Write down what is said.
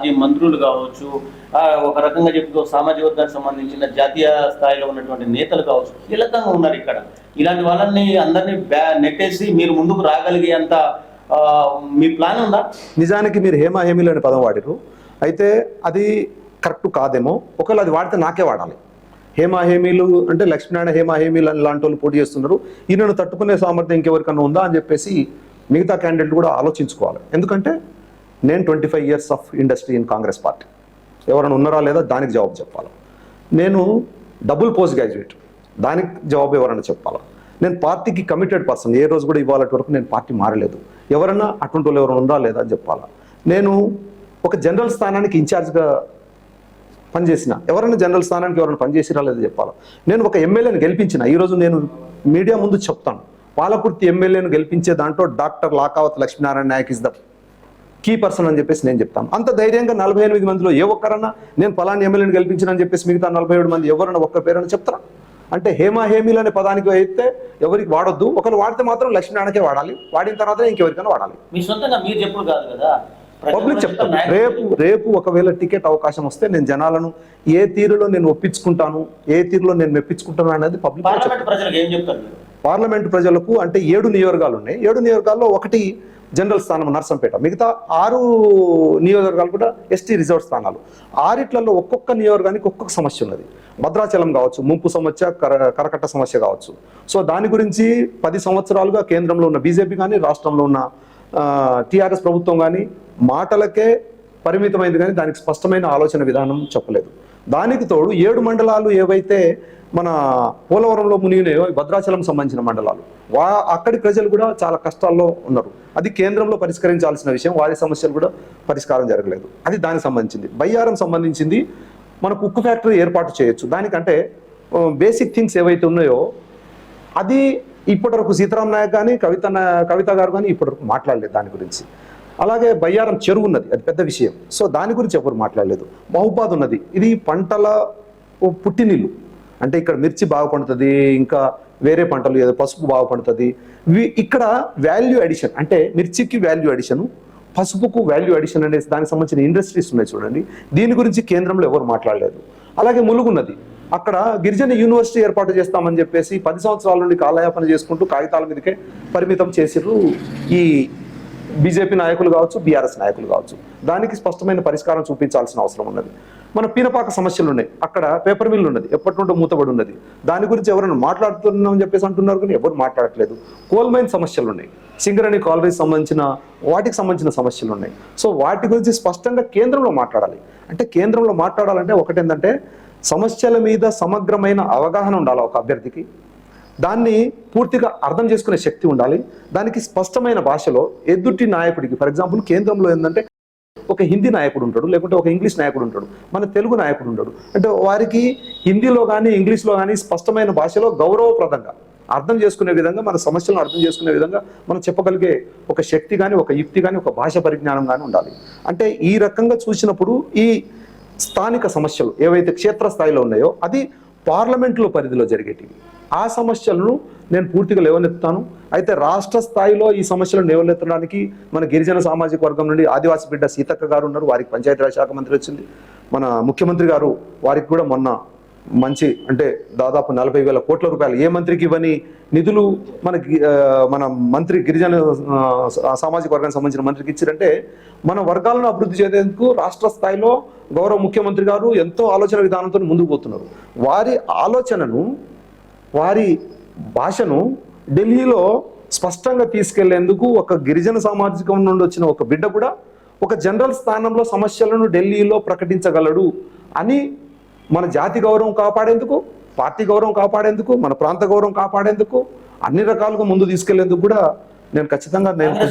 మాజీ మంత్రులు కావచ్చు ఒక రకంగా చెప్తూ సామాజిక వర్గానికి సంబంధించిన జాతీయ స్థాయిలో ఉన్నటువంటి నేతలు కావచ్చు కీలకంగా ఉన్నారు ఇక్కడ. ఇలాంటి వాళ్ళని అందరినీ బ్యా నెట్టేసి మీరు ముందుకు రాగలిగేంత అంత మీ ప్లాన్ ఉందా? నిజానికి మీరు హేమా హేమీలు అనే పదం వాడిరు అయితే అది కరెక్ట్ కాదేమో. ఒకవేళ అది వాడితే నాకే వాడాలి. హేమ హేమీలు అంటే లక్ష్మీనారాయణ హేమహేమీలు అని లాంటి వాళ్ళు పోటీ చేస్తున్నారు. ఈయనను తట్టుకునే సామర్థ్యం ఇంకెవరికన్నా ఉందా అని చెప్పేసి మిగతా క్యాండిడేట్ కూడా ఆలోచించుకోవాలి. ఎందుకంటే నేను twenty five years of industry in Congress party ఎవరైనా ఉన్నారా లేదా? దానికి జవాబు చెప్పాలి? నేను డబుల్ పోస్ట్ గ్రాడ్యుయేట్ దానికి జవాబు ఎవరైనా చెప్పాలా? నేను పార్టీకి కమిటెడ్ పర్సన్ ఏ రోజు కూడా ఇవాళ వరకు నేను పార్టీ మారలేదు. ఎవరన్నా అటువంటి వాళ్ళు ఎవరైనా ఉందా లేదా అని చెప్పాలా? నేను ఒక జనరల్ స్థానానికి ఇన్ఛార్జ్గా పనిచేసిన. ఎవరైనా జనరల్ స్థానానికి ఎవరైనా పనిచేసిరా లేదా చెప్పాలా? నేను ఒక ఎమ్మెల్యేని గెలిపించిన. ఈరోజు నేను మీడియా ముందు చెప్తాను. పాలకుర్తి ఎమ్మెల్యేను గెలిపించే దాంట్లో doctor Lakavath Lakshminarayana Nayak is the key person అని చెప్పేసి నేను చెప్తాను. అంత ధైర్యంగా నలభై ఎనిమిది మందిలో ఏ ఒక్కరన్నా నేను పలాని ఎమ్మెల్యేని గెలిపించిన చెప్పేసి మిగతా నలభై ఏడు మంది ఎవరైనా ఒక్క పేరని చెప్తారా? అంటే హేమా హేమీలు అనే పదానికి అయితే ఎవరికి వాడొద్దు. ఒకరు వాడితే మాత్రం లక్ష్మీనారాయణకే వాడాలి. వాడిన తర్వాత ఇంకెవరికైనా వాడాలి. మీ సొంతంగా మీరు చెప్పుడు కాదు కదా. పబ్లిక్ చెప్తాను. రేపు రేపు ఒకవేళ టికెట్ అవకాశం వస్తే నేను జనాలను ఏ తీరులో నేను ఒప్పించుకుంటాను ఏ తీరులో నేను మెప్పించుకుంటాను అనేది పబ్లిక్ పార్లమెంట్ ప్రజలకు పార్లమెంట్ అంటే ఏడు నియోజకవర్గాలు ఉన్నాయి. ఏడు నియోజకవర్గాల్లో ఒకటి జనరల్ స్థానం నర్సంపేట. మిగతా ఆరు నియోజకవర్గాలు కూడా ఎస్టీ రిజర్వ్ స్థానాలు. ఆరిట్లలో ఒక్కొక్క నియోజకవర్గానికి ఒక్కొక్క సమస్య ఉన్నది. భద్రాచలం కావచ్చు ముంపు సమస్య కర కరకట్ట సమస్య కావచ్చు. సో దాని గురించి పది సంవత్సరాలుగా కేంద్రంలో ఉన్న బీజేపీ కానీ రాష్ట్రంలో ఉన్న టీఆర్ఎస్ ప్రభుత్వం కానీ మాటలకే పరిమితమైంది కానీ దానికి స్పష్టమైన ఆలోచన విధానం చెప్పలేదు. దానికి తోడు ఏడు మండలాలు ఏవైతే మన పోలవరంలో మునిగినాయో భద్రాచలం సంబంధించిన మండలాలు. వా అక్కడి ప్రజలు కూడా చాలా కష్టాల్లో ఉన్నారు. అది కేంద్రంలో పరిష్కరించాల్సిన విషయం వారి సమస్యలు కూడా పరిష్కారం జరగలేదు. అది దానికి సంబంధించింది. బయ్యారం సంబంధించింది మనకు ఉక్కు ఫ్యాక్టరీ ఏర్పాటు చేయొచ్చు. దానికంటే బేసిక్ థింగ్స్ ఏవైతే ఉన్నాయో అది ఇప్పటివరకు సీతారాం నాయక్ కానీ కవిత కవిత గారు కానీ ఇప్పటివరకు మాట్లాడలేదు దాని గురించి. అలాగే బయ్యారం చెరువు ఉన్నది అది పెద్ద విషయం. సో దాని గురించి ఎవరు మాట్లాడలేదు. మహుబాద్ ఉన్నది. ఇది పంటల ఓ పుట్టినిల్లు. అంటే ఇక్కడ మిర్చి బాగా పండుతుంది ఇంకా వేరే పంటలు ఏదో పసుపు బాగా పండుతుంది. ఇక్కడ వాల్యూ అడిషన్ అంటే మిర్చికి వాల్యూ అడిషను పసుపుకు వాల్యూ అడిషన్ అనే దానికి సంబంధించిన ఇండస్ట్రీస్ ఉన్నాయి చూడండి. దీని గురించి కేంద్రంలో ఎవరు మాట్లాడలేదు. అలాగే ములుగున్నది. అక్కడ గిరిజన యూనివర్సిటీ ఏర్పాటు చేస్తామని చెప్పేసి పది సంవత్సరాల నుండి కాలయాపన చేసుకుంటూ కాగితాల మీదకే పరిమితం చేసిర్రు ఈ బీజేపీ నాయకులు కావచ్చు బీఆర్ఎస్ నాయకులు కావచ్చు. దానికి స్పష్టమైన పరిష్కారం చూపించాల్సిన అవసరం ఉన్నది. మన పీనపాక సమస్యలు ఉన్నాయి. అక్కడ పేపర్ మిల్ ఉన్నది. ఎప్పటి నుండో మూతబడి ఉన్నది. దాని గురించి ఎవరైనా మాట్లాడుతున్నామని చెప్పేసి అంటున్నారు కానీ ఎవరు మాట్లాడట్లేదు. కోల్ మైన్ సమస్యలు ఉన్నాయి. సింగరణి కాలరీస్ సంబంధించిన వాటికి సంబంధించిన సమస్యలు ఉన్నాయి. సో వాటి గురించి స్పష్టంగా కేంద్రంలో మాట్లాడాలి. అంటే కేంద్రంలో మాట్లాడాలంటే ఒకటేంటంటే సమస్యల మీద సమగ్రమైన అవగాహన ఉండాలి ఒక అభ్యర్థికి. దాన్ని పూర్తిగా అర్థం చేసుకునే శక్తి ఉండాలి. దానికి స్పష్టమైన భాషలో ఎదుటి నాయకుడికి ఫర్ ఎగ్జాంపుల్ కేంద్రంలో ఏంటంటే ఒక హిందీ నాయకుడు ఉంటాడు లేకుంటే ఒక ఇంగ్లీష్ నాయకుడు ఉంటాడు మన తెలుగు నాయకుడు ఉంటాడు. అంటే వారికి హిందీలో కానీ ఇంగ్లీష్లో కానీ స్పష్టమైన భాషలో గౌరవప్రదంగా అర్థం చేసుకునే విధంగా మన సమస్యలను అర్థం చేసుకునే విధంగా మనం చెప్పగలిగే ఒక శక్తి కానీ ఒక యుక్తి కానీ ఒక భాష పరిజ్ఞానం కానీ ఉండాలి. అంటే ఈ రకంగా చూసినప్పుడు ఈ స్థానిక సమస్యలు ఏవైతే క్షేత్రస్థాయిలో ఉన్నాయో అది పార్లమెంట్లో పరిధిలో జరిగేటివి. ఆ సమస్యలను నేను పూర్తిగా లేవనెత్తుతాను. అయితే రాష్ట్ర స్థాయిలో ఈ సమస్యలను లేవనెత్తడానికి మన గిరిజన సామాజిక వర్గం నుండి ఆదివాసి బిడ్డ సీతక్క గారు ఉన్నారు వారికి పంచాయతీరాజ్ శాఖ మంత్రి వచ్చింది. మన ముఖ్యమంత్రి గారు వారికి కూడా మొన్న మంచి అంటే దాదాపు నలభై వేల కోట్ల రూపాయలు ఏ మంత్రికి ఇవ్వని నిధులు మన గి- మన మంత్రి గిరిజన సామాజిక వర్గానికి సంబంధించిన మంత్రికి ఇచ్చారంటే మన వర్గాలను అభివృద్ధి చేసేందుకు రాష్ట్ర స్థాయిలో గౌరవ ముఖ్యమంత్రి గారు ఎంతో ఆలోచన విధానంతో ముందుకు పోతున్నారు. వారి ఆలోచనను వారి భాషను ఢిల్లీలో స్పష్టంగా తీసుకెళ్ళేందుకు ఒక గిరిజన సామాజికం నుండి వచ్చిన ఒక బిడ్డ కూడా ఒక జనరల్ స్థానంలో సమస్యలను ఢిల్లీలో ప్రకటించగలడు అని మన జాతి గౌరవం కాపాడేందుకు పార్టీ గౌరవం కాపాడేందుకు మన ప్రాంత గౌరవం కాపాడేందుకు అన్ని రకాలుగా ముందు తీసుకెళ్ళేందుకు కూడా నేను ఖచ్చితంగా నేను